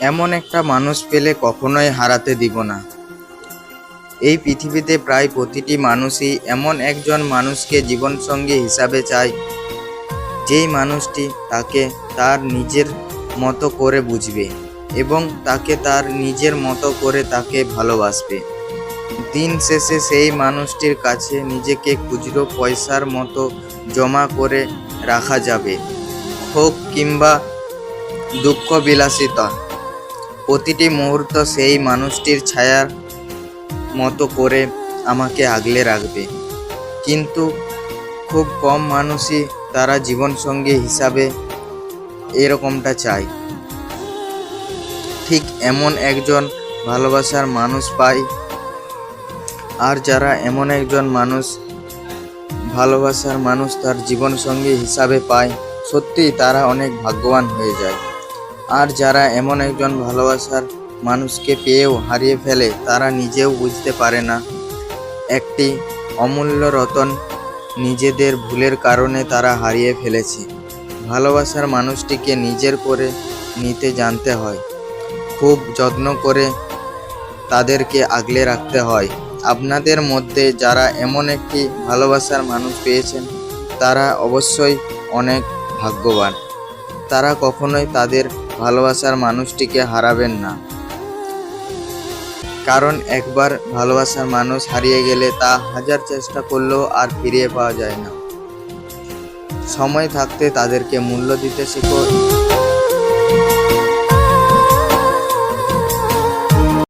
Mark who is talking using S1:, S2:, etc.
S1: এমন একটা মানুষ পেলে কখনোই হারাতে দিব না। এই পৃথিবীতে প্রায় প্রতিটি মানুষই এমন একজন মানুষকে জীবনসঙ্গী হিসাবে চায়, যেই মানুষটি তাকে তার নিজের মতো করে বুঝবে এবং তাকে তার নিজের মতো করে তাকে ভালোবাসবে। দিন শেষে সেই মানুষটির কাছে নিজেকে খুচরো পয়সার মতো জমা করে রাখা যাবে, হোক কিংবা দুঃখ বিলাসিতা প্রতিটি মুহূর্ত সেই মানুষটির ছায়ার মতো করে আমাকে আগলে রাখবে। কিন্তু খুব কম মানুষই তারা জীবনসঙ্গী হিসাবে এরকমটা চায়। ঠিক এমন একজন ভালোবাসার মানুষ পাই, আর যারা এমন একজন মানুষ, ভালোবাসার মানুষ তার জীবনসঙ্গী হিসাবে পায়, সত্যিই তারা অনেক ভাগ্যবান হয়ে যায়। আর যারা এমন একজন ভালোবাসার মানুষকে পেয়েও হারিয়ে ফেলে, তারা নিজেও বুঝতে পারে না। একটি অমূল্য রতন নিজেদের ভুলের কারণে তারা হারিয়ে ফেলেছে। ভালোবাসার মানুষটিকে নিজের করে নিতে জানতে হয়। খুব যত্ন করে তাদেরকে আগলে রাখতে হয়। আপনাদের মধ্যে যারা এমন একটি ভালোবাসার মানুষ পেয়েছেন, তারা অবশ্যই অনেক ভাগ্যবান। তারা কখনোই তাদের ভালোবাসার মানুষটিকে হারাবেন না। কারণ একবার ভালোবাসার মানুষ হারিয়ে গেলে তা হাজার চেষ্টা করলেও আর ফিরিয়ে পাওয়া যায় না। সময় থাকতে তাদেরকে মূল্য দিতে শেখো।